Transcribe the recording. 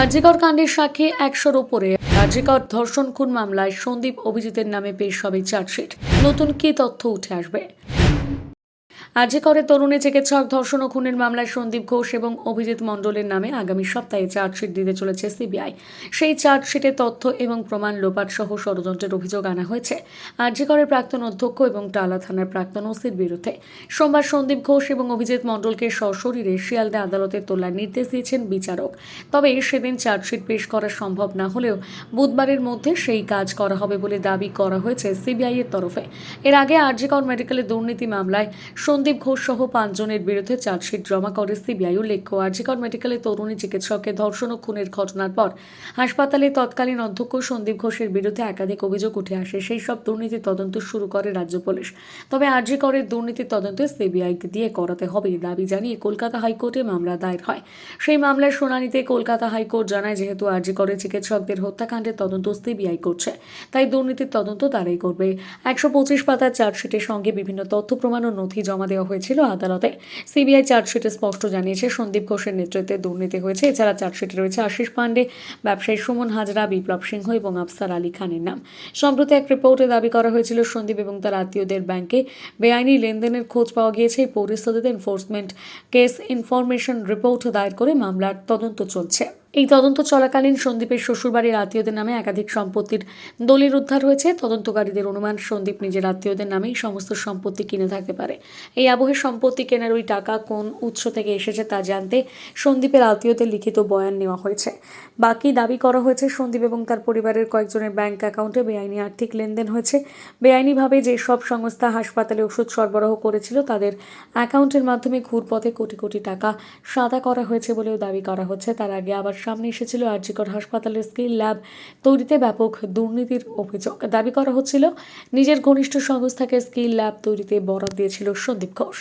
আরজিকর কাণ্ডের সাক্ষী একশোর ওপরে। আরজিকর ধর্ষণ খুন মামলায় সন্দীপ অভিজিতের নামে পেশ হবে চার্জশিট। নতুন কি তথ্য উঠে আসবে? করে তরুণী চিকিৎসক, ধর্ষণ ও খুনের মামলায় সন্দীপ ঘোষ এবং অভিজিৎ মণ্ডলের নামে আগামী সপ্তাহে চার্জশিট দিতে চলেছে সিবিআই। সেই চার্জশিটে তথ্য এবং প্রমাণ লোপাট সহ ষড়যন্ত্রের অভিযোগ আনা হয়েছে। করের প্রাক্তন অধ্যক্ষ এবং টালা থানার প্রাক্তন ওসির বিরুদ্ধে। সোমবার সন্দীপ ঘোষ এবং অভিজিৎ মণ্ডলকে সশরীরে শিয়ালদা আদালতে তোলার নির্দেশ দিয়েছেন বিচারক। তবে সেদিন চার্জশিট পেশ করা সম্ভব না হলেও বুধবারের মধ্যে সেই কাজ করা হবে বলে দাবি করা হয়েছে সিবিআই এর তরফে। এর আগে আরজিকর মেডিকেলের দুর্নীতি মামলায় সন্দীপ ঘোষ সহ পাঁচজনের বিরুদ্ধে চার্জশিট জমা করে সিবিআই উল্লেখ্য আরজিকর মেডিকেলের তরুণী চিকিৎসককে ধর্ষণ ও খুনের ঘটনার পর হাসপাতালে তৎকালীন অধ্যক্ষ সন্দীপ ঘোষের বিরুদ্ধে একাধিক অভিযোগ উঠে আসে। সেই সব দুর্নীতির তদন্ত শুরু করে রাজ্য পুলিশ। তবে আরজিকরের দুর্নীতির তদন্ত সিবিআইকে দিয়ে করাতে হবে দাবি জানিয়ে কলকাতা হাইকোর্টে মামলা দায়ের হয়। সেই মামলার শুনানিতে কলকাতা হাইকোর্ট জানায়, যেহেতু আরজিকরে চিকিৎসকদের হত্যাকাণ্ডের তদন্ত সিবিআই করছে, তাই দুর্নীতির তদন্ত তারাই করবে। একশো পঁচিশ পাতার চার্জশিটের সঙ্গে বিভিন্ন তথ্য প্রমাণ ও নথি জমা দেওয়া হয়েছিল আদালতে। সিবিআই চার্জশিটে স্পষ্ট জানিয়েছে, সন্দীপ ঘোষের নেতৃত্বে দুর্নীতি হয়েছে। এছাড়া চার্জশিটে রয়েছে আশিস পাণ্ডে ব্যবসায়ী সুমন হাজরা, বিপ্লব সিংহ এবং আফসার আলী খানের নাম। সম্প্রতি এক রিপোর্টে দাবি করা হয়েছিল, সন্দীপ এবং তার আত্মীয়দের ব্যাংকে বেআইনি লেনদেনের খোঁজ পাওয়া গিয়েছে। এই পরিস্থিতিতে এনফোর্সমেন্ট কেস ইনফরমেশন রিপোর্ট দায়ের করে মামলার তদন্ত চলছে। এই তদন্ত চলাকালীন সন্দীপের শ্বশুরবাড়ির আত্মীয়দের নামে একাধিক সম্পত্তির দলিল উদ্ধার হয়েছে। তদন্তকারীদের অনুমান, সন্দীপ নিজের আত্মীয়দের নামেই সমস্ত সম্পত্তি কিনে থাকতে পারে। এই আবহে সম্পত্তি কেনার ওই টাকা কোন উৎস থেকে এসেছে তা জানতে সন্দীপের আত্মীয়দের লিখিত বয়ান নেওয়া হয়েছে। বাকি দাবি করা হয়েছে সন্দীপ এবং তার পরিবারের কয়েকজনের ব্যাংক অ্যাকাউন্টে বেআইনি আর্থিক লেনদেন হয়েছে। বেআইনিভাবে যে সব সংস্থা হাসপাতালে ওষুধ সরবরাহ করেছিল, তাদের অ্যাকাউন্টের মাধ্যমে ঘুরপথে কোটি কোটি টাকা সাদা করা হয়েছে বলেও দাবি করা হচ্ছে। তার আগে আবার সামনে এসেছিল আরজিকর হাসপাতালের স্কিল ল্যাব। তৈরিতে ব্যাপক দুর্নীতির অভিযোগ। দাবি করা হচ্ছিল, নিজের ঘনিষ্ঠ সংস্থাকে স্কিল ল্যাব তৈরিতে বরাদ দিয়েছিল সন্দীপ ঘোষ।